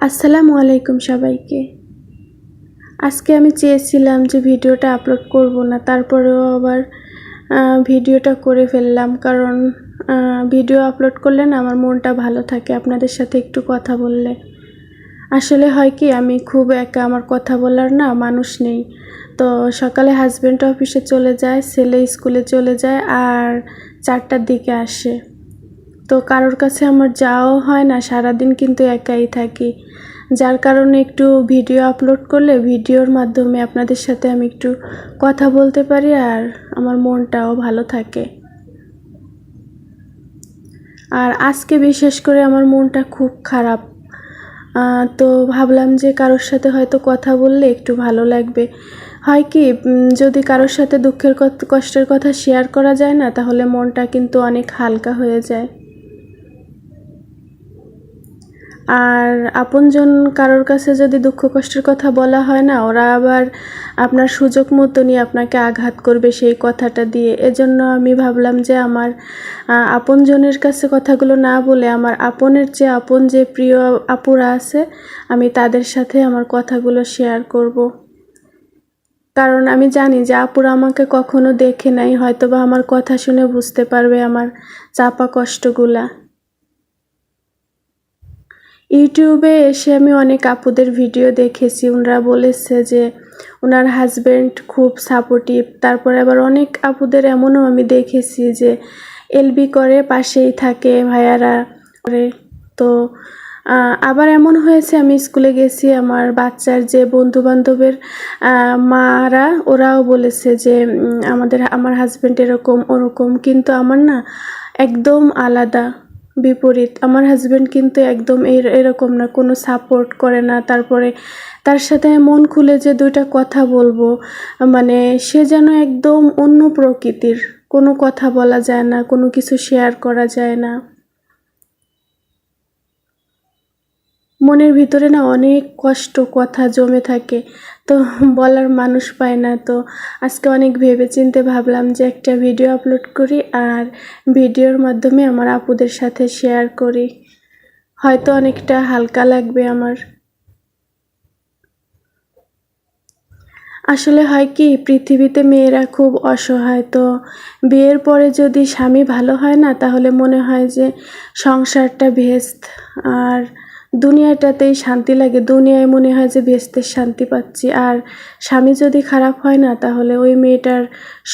আসসালামু আলাইকুম সবাইকে। আজকে আমি চেয়েছিলাম যে ভিডিওটা আপলোড করব না, তারপরেও আবার ভিডিওটা করে ফেললাম কারণ ভিডিও আপলোড করলে না আমার মনটা ভালো থাকে আপনাদের সাথে একটু কথা বললে। আসলে হয় কি, আমি খুব একা, আমার কথা বলার না মানুষ নেই। তো সকালে হাজব্যান্ড অফিসে চলে যায়, ছেলে স্কুলে চলে যায় আর চারটার দিকে আসে। তো কারোর কাছে আমার যাওয়াও হয় না, সারাদিন কিন্তু একাই থাকি। যার কারণে একটু ভিডিও আপলোড করলে ভিডিওর মাধ্যমে আপনাদের সাথে আমি একটু কথা বলতে পারি আর আমার মনটাও ভালো থাকে। আর আজকে বিশেষ করে আমার মনটা খুব খারাপ। তো ভাবলাম যে কারোর সাথে হয়তো কথা বললে একটু ভালো লাগবে। হয় কি যদি কারোর সাথে দুঃখের কষ্টের কথা শেয়ার করা যায় না, তাহলে মনটা কিন্তু অনেক হালকা হয়ে যায়। আর আপনজন কারোর কাছে যদি দুঃখ কষ্টের কথা বলা হয় না, ওরা আবার আপনার সুযোগ মতনই আপনাকে আঘাত করবে সেই কথাটা দিয়ে এজন্য আমি ভাবলাম যে আমার আপনজনের কাছে কথাগুলো না বলে আমার আপনের যে আপন যে প্রিয় আপুরা আছে, আমি তাদের সাথে আমার কথাগুলো শেয়ার করব। কারণ আমি জানি যে আপুরা আমাকে কখনো দেখে নাই হয়তো বা আমার কথা শুনে বুঝতে পারবে আমার চাপা কষ্টগুলা ইউটিউবে এসে আমি অনেক আপুদের ভিডিও দেখেছি। ওনারা বলেছে যে ওনার হাজব্যান্ড খুব সাপোর্টিভ তারপরে আবার অনেক আপুদের এমনও আমি দেখেছি যে এলবি করে, পাশেই থাকে ভাইয়ারা করে। তো আবার এমন হয়েছে, আমি স্কুলে গেছি, আমার বাচ্চার যে বন্ধু বান্ধবের মারা, ওরাও বলেছে যে আমাদের, আমার হাজব্যান্ড এরকম, ওরকম। কিন্তু আমার না একদম আলাদা। বিপরীত। আমার হাজব্যান্ড কিন্তু একদম এর এরকম না, কোনো সাপোর্ট করে না। তারপরে তার সাথে মন খুলে যে দুইটা কথা বলব মানে সে যেন একদম অন্য প্রকৃতির। কোনো কথা বলা যায় না, কোনো কিছু শেয়ার করা যায় না। মনের ভিতরে না অনেক কষ্ট, কথা জমে থাকে। তো বলার মানুষ পায় না। তো আজকে অনেক ভেবে চিন্তে ভাবলাম যে একটা ভিডিও আপলোড করি আর ভিডিওর মাধ্যমে আমার আপুদের সাথে শেয়ার করি। হয়তো অনেকটা হালকা লাগবে আমার। আসলে হয় কি, পৃথিবীতে মেয়েরা খুব অসহায়। তো বিয়ের পরে যদি স্বামী ভালো হয় না, তাহলে মনে হয় যে সংসারটা ভেস্ত আর দুনিয়াটাতেই শান্তি লাগে। দুনিয়ায় মনে হয় যে ভেস্তের শান্তি পাচ্ছি। আর স্বামী যদি খারাপ হয় না, তাহলে ওই মেয়েটার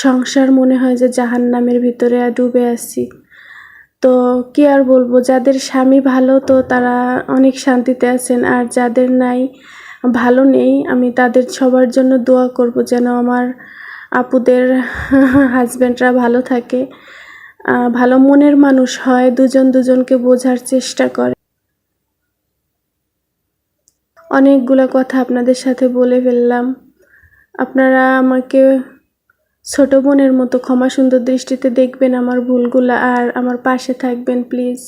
সংসার মনে হয় যে জাহান্নামের ভিতরে ডুবে আছি। তো কি আর বলব, যাদের স্বামী ভালো, তো তারা অনেক শান্তিতে আছেন। আর যাদের নাই, ভালো নেই, আমি তাদের সবার জন্য দোয়া করব যেন আমার আপুদের হাজব্যান্ডরা ভালো থাকে। ভালো মনের মানুষ হয়, দুজন দুজনকে বোঝার চেষ্টা করে। অনেকগুলো কথা আপনাদের সাথে বলে ফেললাম। আপনারা আমাকে ছোট বোনের মতো ক্ষমা সুন্দর দৃষ্টিতে দেখবেন আমার ভুলগুলো, আর আমার পাশে থাকবেন, প্লিজ।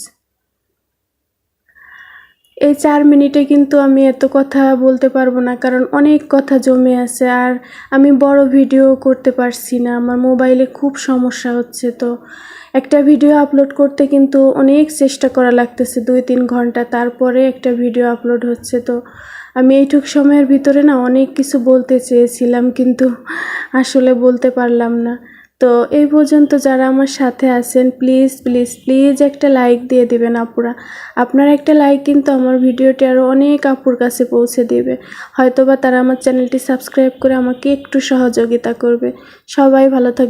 এই চার মিনিটে কিন্তু আমি এত কথা বলতে পারব না, কারণ অনেক কথা জমে আছে আর আমি বড় ভিডিও করতে পারছি না। আমার মোবাইলে খুব সমস্যা হচ্ছে। তো একটা ভিডিও আপলোড করতে কিন্তু অনেক চেষ্টা করা লাগতেছে, দুই তিন ঘণ্টা। তারপরে একটা ভিডিও আপলোড হচ্ছে। তো আমি এইটুক সময়ের ভিতরে না অনেক কিছু বলতে চেয়েছিলাম, কিন্তু আসলে বলতে পারলাম না। তো এই পর্যন্ত যারা আমার সাথে আছেন প্লিজ প্লিজ প্লিজ একটা লাইক দিয়ে দিবেন আপুরা। আপনার একটা লাইক কিন্তু আমার ভিডিওটি আরও অনেক আপুর কাছে পৌঁছে দেবে। হয়তোবা তারা আমার চ্যানেলটি সাবস্ক্রাইব করে আমাকে একটু সহযোগিতা করবে। সবাই ভালো থাকবে